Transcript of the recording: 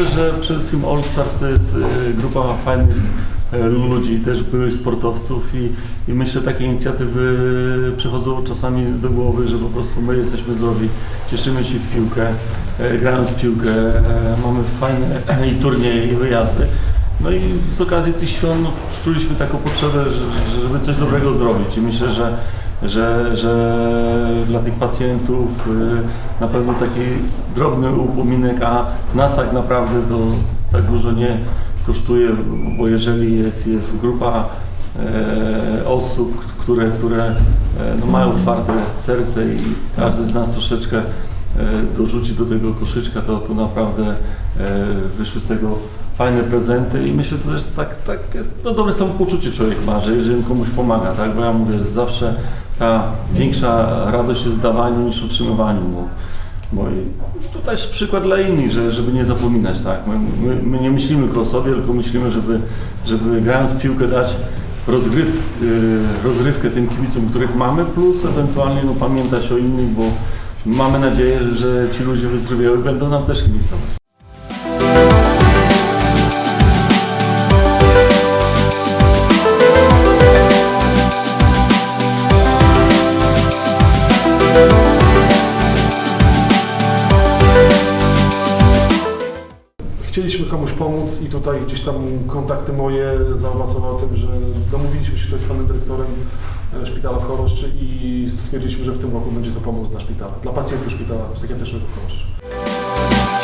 myślę, że przede wszystkim All Stars to jest e, grupa fajnych e, ludzi, też byłych sportowców i, i myślę, takie inicjatywy przychodzą czasami do głowy, że po prostu my jesteśmy zdrowi, cieszymy się w piłkę, grając w piłkę, mamy fajne i turnieje i wyjazdy. No i z okazji tych świąt no, czuliśmy taką potrzebę, że, że- żeby coś dobrego zrobić i myślę, że, że, że dla tych pacjentów y, na pewno taki drobny upominek, a nas tak naprawdę to tak dużo nie kosztuje, bo jeżeli jest, jest grupa e, osób, które, które e, no, mają otwarte serce i każdy z nas troszeczkę e, dorzuci do tego koszyczka, to, to naprawdę wyszły z tego fajne prezenty i myślę, że to też tak, tak jest, no dobre samopoczucie człowiek ma, że jeżeli komuś pomaga, tak, bo ja mówię, że zawsze ta większa radość jest w dawaniu niż otrzymywaniu, bo, bo i to też przykład dla innych, że, żeby nie zapominać, tak, my, my, my nie myślimy tylko o sobie, tylko myślimy, żeby, żeby grając piłkę dać rozgryw, y, rozrywkę tym kibicom, których mamy, plus ewentualnie no, pamiętać o innych, bo mamy nadzieję, że ci ludzie wyzdrowieją i będą nam też kibicować. Chcieliśmy komuś pomóc i tutaj gdzieś tam kontakty moje zaowocowały tym, że domówiliśmy się tutaj z panem dyrektorem e, szpitala w Choroszczy i stwierdziliśmy, że w tym roku będzie to pomoc dla szpitala, dla pacjentów szpitala psychiatrycznego w Choroszczy.